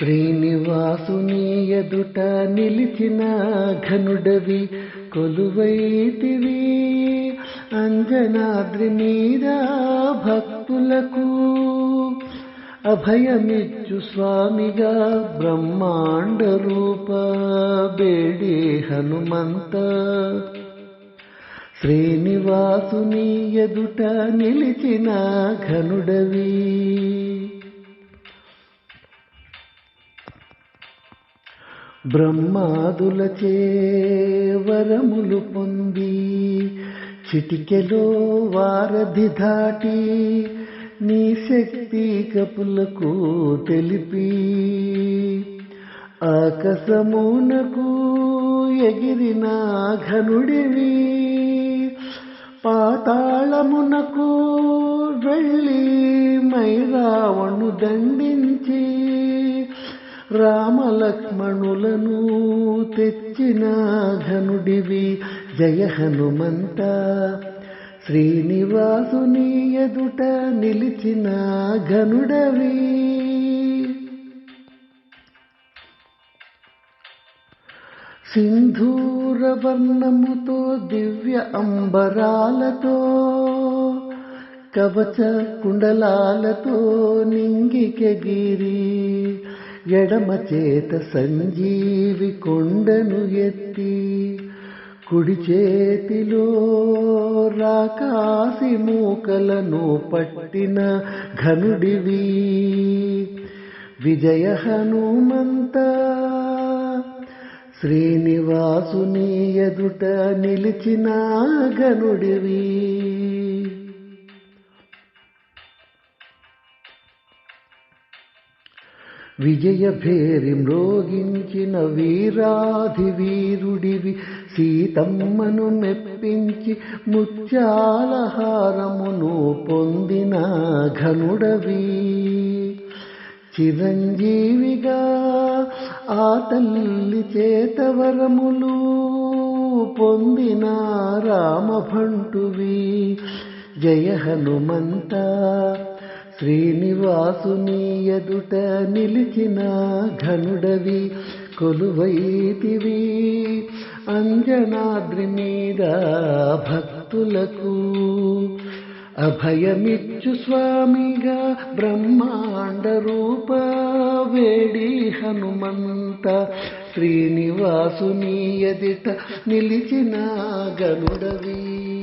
శ్రీనివాసుని ఎదుట నిలిచిన ఘనుడవి కొలువైతివి. అంజనాద్రి మీద భక్తులకు అభయమిచ్చు స్వామిగా బ్రహ్మాండ రూప బేడి హనుమంత. శ్రీనివాసుని ఎదుట నిలిచిన ఘనుడవి బ్రహ్మాదులచే వరములు పొంది చిటికెలో వారధి దాటి నీ శక్తి కపులకు తెలిపి ఆకాశమునకు ఎగిరిన ఘనుడివి పాతాళమునకు వెళ్ళి మైరావణు దండించి రామలక్ష్మణులను తెచ్చిన ఘనుడివి జయ హనుమంత. శ్రీనివాసుని ఎదుట నిలిచిన ఘనుడవి. సింధూర వర్ణముతో దివ్య అంబరాలతో కవచ కుండలాలతో నింగికెగిరి ఎడమ చేత సంజీవి కొండను ఎత్తి కుడి చేతిలో రాకాసి మూకలను పట్టిన ఘనుడివి. విజయ హనుమంత శ్రీనివాసుని ఎదుట నిలిచిన ఘనుడివి. విజయ భేరి మ్రోగించిన వీరాధి వీరుడివి సీతమ్మను మెప్పించి ముత్యాలహారమును పొందిన ఘనుడవి. చిరంజీవిగా ఆ తల్లి చేతవరములు పొందిన రామభంటువి. జయ హనుమంతా శ్రీనివాసుని ఎదుట నిలిచిన ఘనుడవి కొలువైతివి. అంజనాద్రి మీద భక్తులకు అభయమిచ్చు స్వామిగా బ్రహ్మాండ రూప వేడి హనుమంత. శ్రీనివాసుని ఎదిట నిలిచిన గనుడవీ